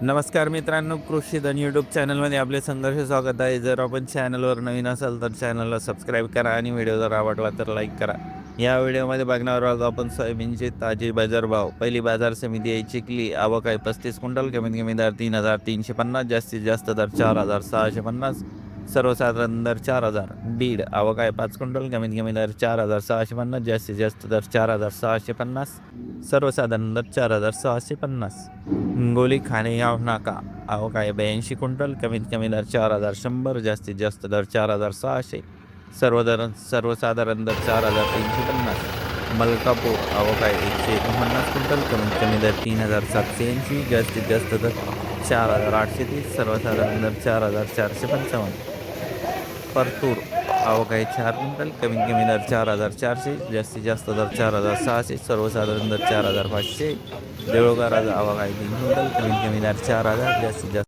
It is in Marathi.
नमस्कार मित्रांनो कृषी धन यूट्यूब चॅनलमध्ये आपले संघर्ष स्वागत आहे. जर आपण चॅनलवर नवीन असाल तर चॅनलला सबस्क्राईब करा आणि व्हिडिओ जर आवडला तर लाईक करा. या व्हिडिओमध्ये बघणार आहोत आपण सोयाबीनचे ताजे बाजारभाव पहिली बाजार समिती आहे चिखली. आवक आहे पस्तीस क्विंटल कमीत कमी दर तीन हजार तीनशे पन्नास जास्तीत जास्त दर चार हजार सहाशे पन्नास. सर्वसाधारण दर चार हजार. बीड आवक आहे पाच क्विंटल. कमीत कमी दर चार हजार सहाशे पन्नास. जास्तीत जास्त दर चार हजार सहाशे पन्नास. सर्वसाधारण दर चार हजार सहाशे पन्नास. हिंगोली खाणे याव नाका. आवक आहे ब्याऐंशी क्विंटल. कमीत कमी दर चार हजार शंभर. जास्तीत जास्त दर चार हजार सहाशे. सर्वधारण सर्वसाधारण दर चार हजार तीनशे पन्नास. मलकापूर. आवक आहे एकशे एकोणपन्नास क्विंटल. कमीत कमी दर तीन हजार सातशे ऐंशी. जास्तीत जास्त दर चार हजार आठशे तीस. सर्वसाधारण दर चार हजार चारशे पंचावन्न. परतूर. आवक आहे चार क्विंटल कमीत कमी दर चार हजार चारशे जास्तीत जास्त दर चार हजार सहाशे सर्वसाधारण दर चार हजार पाचशे. देवळगार आवक आहे तीन क्विंटल कमीत कमी दर चार हजार जास्तीत जास्त